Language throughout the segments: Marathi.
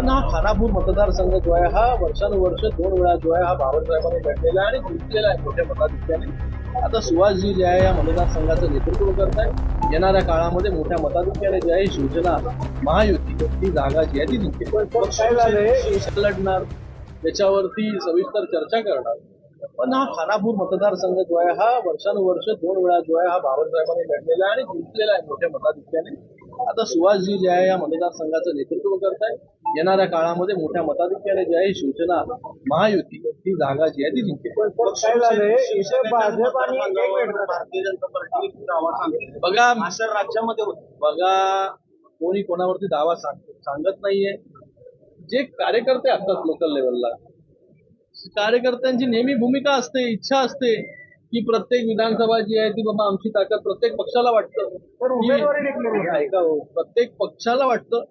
पण हा खानापूर मतदारसंघ जो आहे हा वर्षानुवर्ष दोन वेळा जो आहे हा बाबासाहेबांनी लढलेला आहे आणि जिंकलेला आहे मोठ्या मताधिक्याने. आता सुभाषजी जे आहे या मतदारसंघाचं नेतृत्व करत आहे येणाऱ्या काळामध्ये मोठ्या मताधिक्याने जे आहे शिवसेना महायुती ती जागा जी आहे ती जिंकली. लढणार त्याच्यावरती सविस्तर चर्चा करणार. पण हा खानापूर मतदारसंघ जो आहे हा वर्षानुवर्ष दोन वेळा जो आहे हा बाबासाहेबांनी लढलेला आहे आणि जिंकलेला आहे मोठ्या मताधिक्याने. आता सुहासजी जे आहे या मतदारसंघाचं नेतृत्व करत आहे येणाऱ्या काळामध्ये मोठ्या मताधिक्याने जे आहे शिवसेना महायुती ही जागा जी आहे ती जिंकेल. बघा राज्यामध्ये होत. बघा कोणी कोणावरती दावा सांग सांगत नाहीये. जे कार्यकर्ते असतात लोकल लेवलला कार्यकर्त्यांची नेहमी भूमिका असते इच्छा असते की प्रत्येक विधानसभा जी आहे ती बाबा आमची ताकद प्रत्येक पक्षाला वाटतं. ऐका हो, प्रत्येक पक्षाला वाटतं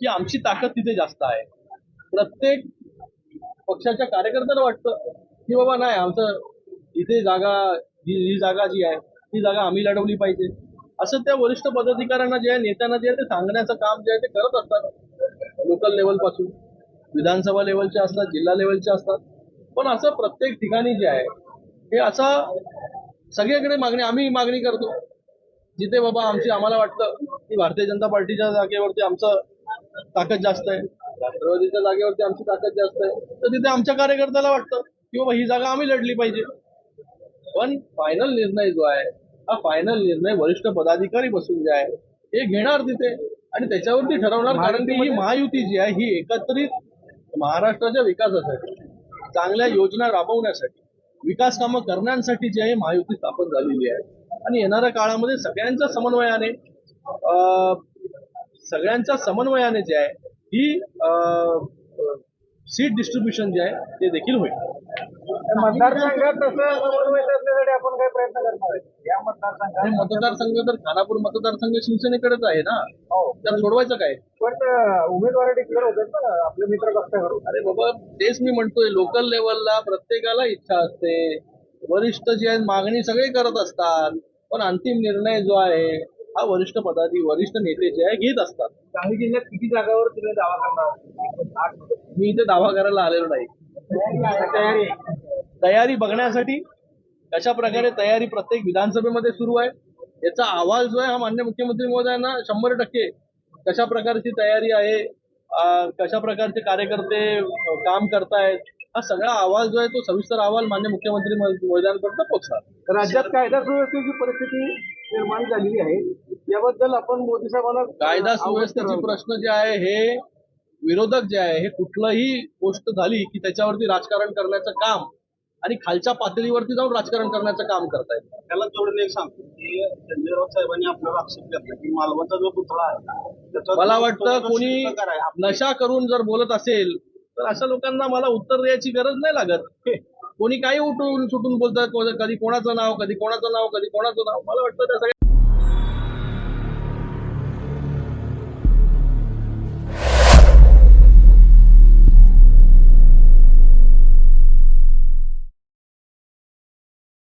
की आमची ताकद तिथे जास्त आहे. प्रत्येक पक्षाच्या कार्यकर्त्यांना वाटतं की बाबा नाही आमचं इथे जागा ही ही जागा जी आहे ती जागा आम्ही लढवली पाहिजे. असं त्या वरिष्ठ पदाधिकाऱ्यांना जे आहे नेत्यांना जे आहे ते सांगण्याचं काम जे आहे ते करत असतात. लोकल लेवलपासून. विधानसभा लेवलचे असतात जिल्हा लेवलचे असतात. पण असं प्रत्येक ठिकाणी जे आहे हे असं सगळीकडे मागणी आम्ही मागणी करतो. जिथे बाबा आमची आम्हाला वाटतं की भारतीय जनता पार्टीच्या जागेवरती आमचं ताकद जास्त आहे. राष्ट्रवादीच्या जागेवरती आमची ताकद जास्त आहे. तर तिथे आमच्या कार्यकर्त्याला वाटतं की बाबा ही जागा आम्ही लढली पाहिजे. पण फायनल निर्णय जो आहे हा फायनल निर्णय वरिष्ठ पदाधिकारी बसून जे आहे हे घेणार तिथे आणि त्याच्यावरती ठरवणार कारण की ही महायुती जी आहे ही एकत्रित महाराष्ट्राच्या विकासासाठी चांगल्या योजना राबवण्यासाठी विकास कामं करण्यासाठी जी आहे महायुती स्थापन झालेली आहे. आणि येणाऱ्या काळामध्ये सगळ्यांच्या समन्वयाने अं, सगळ्यांच्या समन्वयाने जे आहे ही सीट डिस्ट्रीब्युशन जे आहे ते देखील होईल. मतदारसंघात आपण काय प्रयत्न करणार या मतदारसंघात मतदारसंघ तर खानापूर मतदारसंघ शिवसेनेकडेच आहे ना? हो. तर सोडवायचं काय? पण उमेदवारी डिक्लेअर होतात ना आपले मित्र पक्षाकडून अरे बाबा तेच मी म्हणतोय लोकल लेवलला प्रत्येकाला इच्छा असते. वरिष्ठ जे आहेत मागणी सगळे करत असतात. पण अंतिम निर्णय जो आहे हा वरिष्ठ पदाधी वरिष्ठ नेते जे आहे घेत असतात. सांगली जिल्ह्यात किती जागावर तुम्ही दावा करणार मी इथे दावा करायला आलेलो नाही. तयारी तयारी बघण्यासाठी कशा प्रकारे तयारी प्रत्येक विधानसभेमध्ये सुरू आहे याचा अहवाल जो आहे हा मान्य मुख्यमंत्री महोदयांना शंभर टक्के कशा प्रकारची तयारी आहे कशा प्रकारचे कार्यकर्ते काम करतायत हा सगळा अहवाल जो आहे तो सविस्तर अहवाल मान्य मुख्यमंत्री महोदयांपर्यंत पोहोचणार राज्यात कायदा सुव्यवस्थेची परिस्थिती निर्माण झालेली आहे. याबद्दल आपण मोदी साहेबांना कायदा सुव्यवस्थेचे प्रश्न जे आहे हे विरोधक जे आहे हे कुठलंही गोष्ट झाली की त्याच्यावरती राजकारण करण्याचं काम आणि खालच्या पातळीवरती जाऊन राजकारण करण्याचं काम करतायत. त्याला जोडून एक सांगतो की संजय राऊत साहेबांनी आपल्यावर आक्षेप घेतला की मालवणचा जो पुतळा आहे त्याचा मला वाटतं कोणी नशा करून जर बोलत असेल तर अशा लोकांना मला उत्तर द्यायची गरज नाही लागत. कोणी काही उठून सुटून बोलतात कधी कोणाचं नाव कधी कोणाचं नाव कधी कोणाचं नाव. मला वाटतं त्या सगळ्या